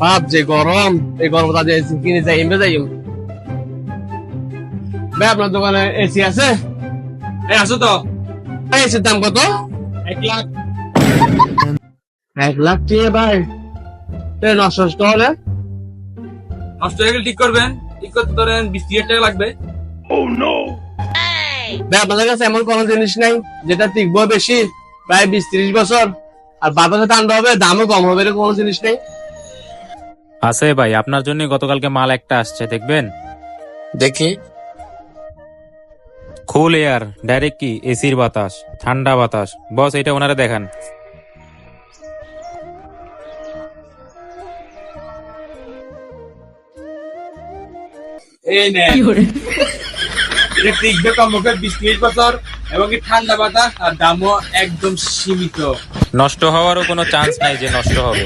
বাপ যে গরম এই গরম তাদের এসি কিনে যাই এমবে যাই ভাই আপনার দোকানে এসি আছে? এই আসো তো? এসির দাম কত? এক লাখ। এক লাখ টাকা ভাই। এই নষ্ট হলে। নষ্ট হয়ে গেলে ঠিক করবেন। ঠিক করতে ধরেন বিশ তিরিশ টাকা লাগবে। ভাই আপনাদের কাছে এমন কোনো জিনিস নাই যেটা টিকবো বেশি প্রায় বিশ ত্রিশ বছর। আর বাতাসে ঠান্ডা হবে দামও কম হবে এরকম কোনো জিনিস নেই। আছে ভাই আপনার জন্য গতকালকে মাল একটা আসছে দেখবেন? দেখি। কুল এয়ার ডাইরেক্ট কি? এসির বাতাস ঠান্ডা বাতাস। বস এটা ওনারা দেখান। এটা টিকবে কমপক্ষে বিশ তিরিশ বছর এবং ঠান্ডা বাতাস আর দামও একদম সীমিত। নষ্ট হওয়ারও কোনো চান্স নাই যে নষ্ট হবে।